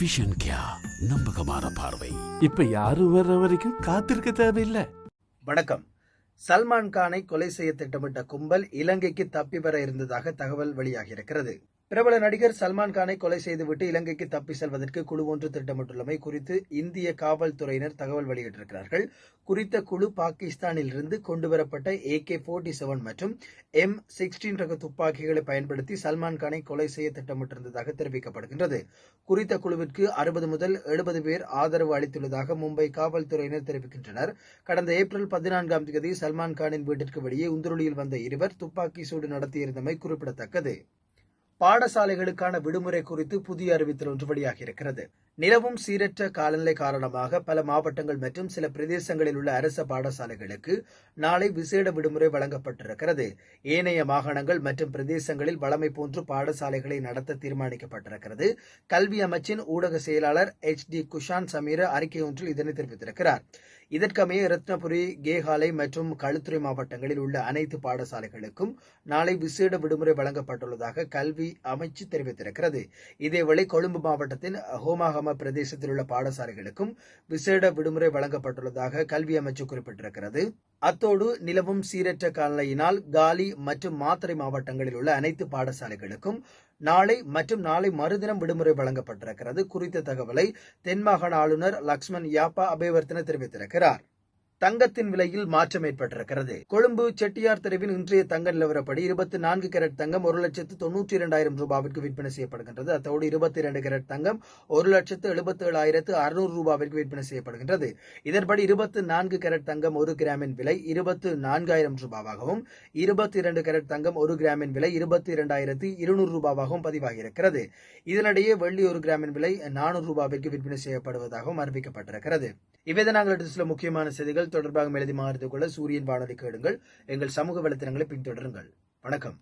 Vision கியா நம்பகமான பார்வை. இப்ப யாரும் வர்ற வரைக்கும் காத்திருக்க தேவையில்லை. வணக்கம். சல்மான் கானை கொலை செய்ய திட்டமிட்ட கும்பல் இலங்கைக்கு தப்பி வர இருந்ததாக தகவல் வெளியாகியிருக்கிறது. பிரபல நடிகர் சல்மான் கானை கொலை செய்துவிட்டு இலங்கைக்கு தப்பி செல்வதற்கு குழு ஒன்று திட்டமிட்டுள்ளமை குறித்து இந்திய காவல்துறையினர் தகவல் வெளியிட்டிருக்கிறார்கள். குறித்த குழு பாகிஸ்தானில் இருந்து கொண்டுவரப்பட்ட ஏ கே போர்ட்டி செவன் மற்றும் எம் சிக்ஸ்டீன் ரக துப்பாக்கிகளை பயன்படுத்தி சல்மான் கானை கொலை செய்ய திட்டமிட்டிருந்ததாக தெரிவிக்கப்படுகின்றது. குறித்த குழுவிற்கு அறுபது முதல் எழுபது பேர் ஆதரவு அளித்துள்ளதாக மும்பை காவல்துறையினர் தெரிவிக்கின்றனர். கடந்த ஏப்ரல் பதினான்காம் தேதி சல்மான் கானின் வீட்டிற்கு வெளியே உந்துருளியில் வந்த இருவர் துப்பாக்கி சூடு நடத்தியிருந்தமை குறிப்பிடத்தக்கது. பாடசாலைகளுக்கான விடுமுறை குறித்து புதிய அறிவித்தல் ஒன்று வெளியாகியிருக்கிறது நிலவும் சீரற்ற காலநிலை காரணமாக பல மாவட்டங்கள் மற்றும் சில பிரதேசங்களில் உள்ள அரச பாடசாலைகளுக்கு நாளை விசேட விடுமுறை வழங்கப்பட்டிருக்கிறது. ஏனைய மாகாணங்கள் மற்றும் பிரதேசங்களில் வளமை போன்று பாடசாலைகளை நடத்த தீர்மானிக்கப்பட்டிருக்கிறது. கல்வி அமைச்சின் ஊடக செயலாளர் எச். டி. குஷான் சமீர அறிக்கை ஒன்றில் இதனை தெரிவித்திருக்கிறார். இதற்கமைய ரத்னபுரி கேகாலை மற்றும் களுத்துறை மாவட்டங்களில் உள்ள அனைத்து பாடசாலைகளுக்கும் நாளை விசேட விடுமுறை வழங்கப்பட்டுள்ளதாக கல்வி அமைச்சு தெரிவித்திருக்கிறது. இதேவேளை கொழும்பு மாவட்டத்தின் ஹோமாக பிரதேசத்தில் உள்ள பாடசாலைகளுக்கும் விசேட விடுமுறை வழங்கப்பட்டுள்ளதாக கல்வி அமைச்சு குறிப்பிட்டிருக்கிறது. அத்தோடு நிலவும் சீரற்ற காலநிலையினால் காலி மற்றும் மாத்திரை மாவட்டங்களில் உள்ள அனைத்து பாடசாலைகளுக்கும் நாளை மற்றும் நாளை மறுதினம் விடுமுறை வழங்கப்பட்டிருக்கிறது குறித்த தகவலை தென்மாகாண ஆளுநர் லக்ஷ்மண் யாப்பா அபேவர்த்தன தெரிவித்திருக்கிறார். தங்கத்தின் விலையில் மாற்றம் ஏற்பட்டிருக்கிறது. கொழும்பு செட்டியார் தெருவின் இன்றைய தங்க நிலவரப்படி இருபத்தி நான்கு கேரட் தங்கம் ஒரு லட்சத்து தொன்னூற்றி இரண்டாயிரம் ரூபாவிற்கு விற்பனை செய்யப்படுகின்றது. அத்தோடு இருபத்தி இரண்டு கேரட் தங்கம் ஒரு லட்சத்து எழுபத்தி ஏழாயிரத்து அறுநூறு ரூபாவிற்கு விற்பனை செய்யப்படுகின்றது. இதன்படி இருபத்தி நான்கு கேரட் தங்கம் ஒரு கிராமின் விலை இருபத்து நான்காயிரம் ரூபாவாகவும் இருபத்தி இரண்டு கேரட் தங்கம் ஒரு கிராமின் விலை இருபத்தி இரண்டாயிரத்து இருநூறு ரூபாவாகவும் பதிவாகியிருக்கிறது. இதனிடையே வெள்ளி ஒரு கிராமின் விலை நானூறு ரூபாவிற்கு விற்பனை செய்யப்படுவதாகவும் அறிவிக்கப்பட்டிருக்கிறது. இவ்வித நாங்கள் எடுத்து சில முக்கியமான செய்திகள் தொடர்பாக எழுதி மாறுது கொள்ள சூரியன் வானொலி கேடுங்கள். எங்கள் சமூக வலைத்தளங்களை பின்தொடருங்கள். வணக்கம்.